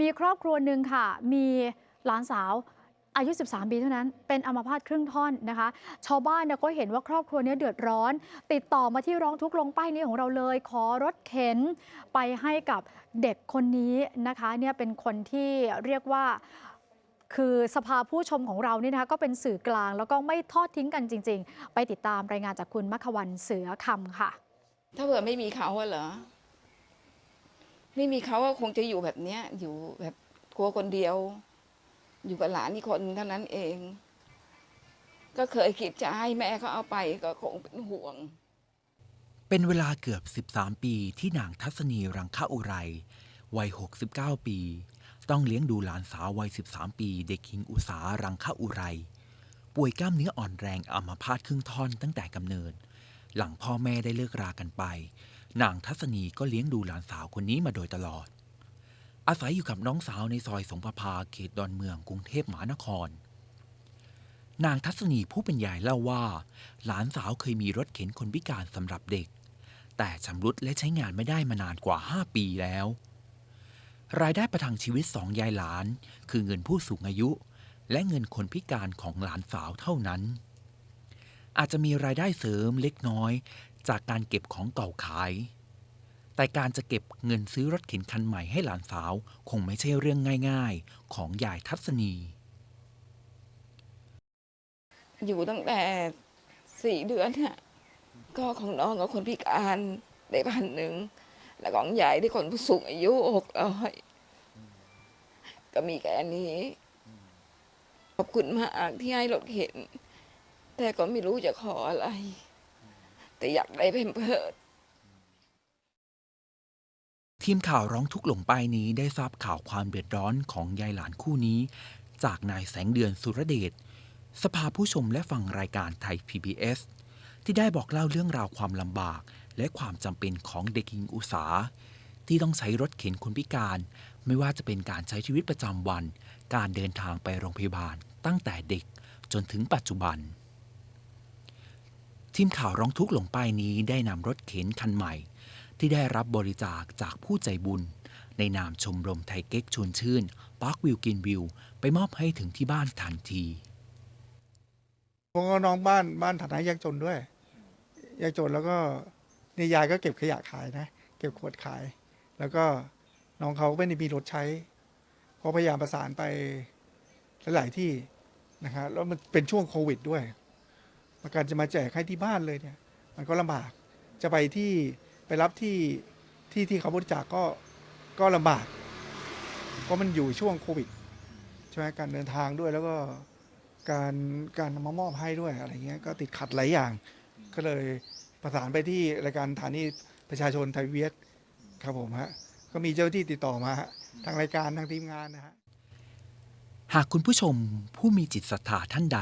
มีครอบครัวหนึ่งค่ะ มีหลานสาวอายุ 13 ปีเท่านั้น เป็นอัมพาตครึ่งท่อนนะคะ ชาวบ้านเนี่ยก็เห็นว่าครอบครัวนี้เดือดร้อน ติดต่อมาที่ร้องทุกข์ลงป้ายนี้ของเราเลย ขอรถเข็นไปให้กับเด็กคนนี้นะคะเนี่ยเป็นคนที่เรียกว่าคือสภาผู้ชมของเราเนี่ยนะคะก็เป็นสื่อกลางแล้วก็ไม่ทอดทิ้งกันจริง ๆ ไปติดตามรายงานจากคุณมัควันเสือคำค่ะ ถ้าเผื่อไม่มีเขาเหรอ ไม่มีเขาก็คงจะอยู่แบบเนี้ย อยู่แบบกลัวคนเดียว อยู่กับหลานนี่คนเท่านั้นเอง ก็เคยคิดจะให้แม่เขาเอาไปก็คงเป็นห่วง เป็นเวลาเกือบ 13 ปีที่นางทัศนีรังคาอุไรวัย 69 ปี ต้องเลี้ยงดูหลานสาววัย 13 ปี เด็กหญิงอุสารังคาอุไร ป่วยกล้ามเนื้ออ่อนแรงอัมพาตครึ่งท่อนตั้งแต่กำเนิด หลังพ่อแม่ได้เลิกรากันไป นางทัศนีก็เลี้ยงดูหลานสาวคนนี้มาโดยตลอด อาศัยอยู่กับน้องสาวในซอยสงประพาเขตดอนเมืองกรุงเทพมหานคร นางทัศนีผู้เป็นยายเล่าว่า หลานสาวเคยมีรถเข็นคนพิการสำหรับเด็ก แต่ชำรุดและใช้งานไม่ได้มานานกว่า 5 ปีแล้ว รายได้ประทังชีวิตสองยายหลาน คือเงินผู้สูงอายุ และเงินคนพิการของหลานสาวเท่านั้นอาจจะมีรายได้เสริมเล็กน้อย จากการเก็บของเก่าขาย แต่การจะเก็บเงินซื้อรถเข็นคันใหม่ให้หลานสาวคงไม่ใช่เรื่องง่ายๆ ของยายทัศนี อยู่ตั้งแต่สี่เดือนฮะก็ของน้องกับคนพิการได้พันหนึ่ง แล้วของยายที่คนผู้สูงอายุหกร้อยก็มีแค่นี้ ขอบคุณมากที่ให้รถเข็น แต่ก็ไม่รู้จะขออะไร แต่อยากได้เพมเพิร์ดทีมข่าวร้องทุกข์หลงป้ายนี้ได้ทราบข่าวความเดือดร้อนของยายหลานคู่นี้ จากนายแสงเดือนสุรเดชสภาผู้ชมและฟังรายการไทย PBS ที่ได้บอกเล่าเรื่องราวความลำบาก และความจำเป็นของเด็กหญิงอุสาที่ต้องใช้รถเข็นคนพิการ ไม่ว่าจะเป็นการใช้ชีวิตประจำวัน การเดินทางไปโรงพยาบาลตั้งแต่เด็กจนถึงปัจจุบัน ทีมข่าวร้องทุกข์หลงป้ายนี้ได้นำรถเข็นคันใหม่ ที่ได้รับบริจาคจากผู้ใจบุญ ในนามชมรมไทยเก๊กชวนชื่นปาร์ควิวกินวิว ไปมอบให้ถึงที่บ้านทันทีผมก็น้องบ้านบ้านฐานะยากจนด้วยยากจนแล้วก็นี่ยายก็เก็บขยะขายนะ เก็บขวดขาย แล้วก็น้องเขาไม่ได้มีรถใช้เพราพยายามประสานไปหลาย ๆ ที่นะครับแล้วมันเป็นช่วงโควิดด้วย การจะมาแจกให้ที่บ้านเลยเนี่ย มันก็ลำบากจะไปที่ไปรับที่ที่ที่เขาบริจาคก็ก็ลำบาก เพราะมันอยู่ช่วงโควิดใช่ไหมการเดินทางด้วยแล้วก็การการมามอบให้ด้วยอะไรเงี้ยก็ติดขัดหลายอย่าง ก็เลยประสานไปที่รายการฐานีประชาชนไทยเวียดครับผมฮะก็มีเจ้าหน้าที่ติดต่อมาฮะทางรายการทางทีมงานนะฮะ หากคุณผู้ชมผู้มีจิตศรัทธาท่านใด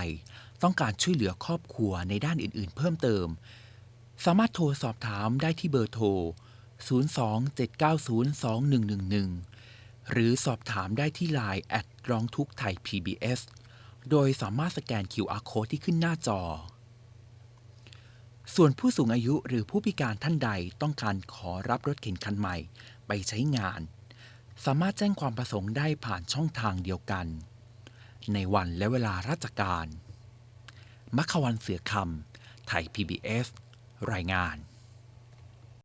ต้องการช่วยเหลือครอบครัวในด้านอื่น ๆ เพิ่มเติม สามารถโทรสอบถามได้ที่เบอร์โทร 027902111 หรือสอบถามได้ที่ Line แอดร้องทุกไทย PBS โดยสามารถสแกน QR Code ที่ขึ้นหน้าจอ ส่วนผู้สูงอายุหรือผู้พิการท่านใดต้องการขอรับรถเข็นคันใหม่ไปใช้งาน สามารถแจ้งความประสงค์ได้ผ่านช่องทางเดียวกัน ในวันและเวลาราชการ มัคควันเสือคำ ไทย PBS รายงาน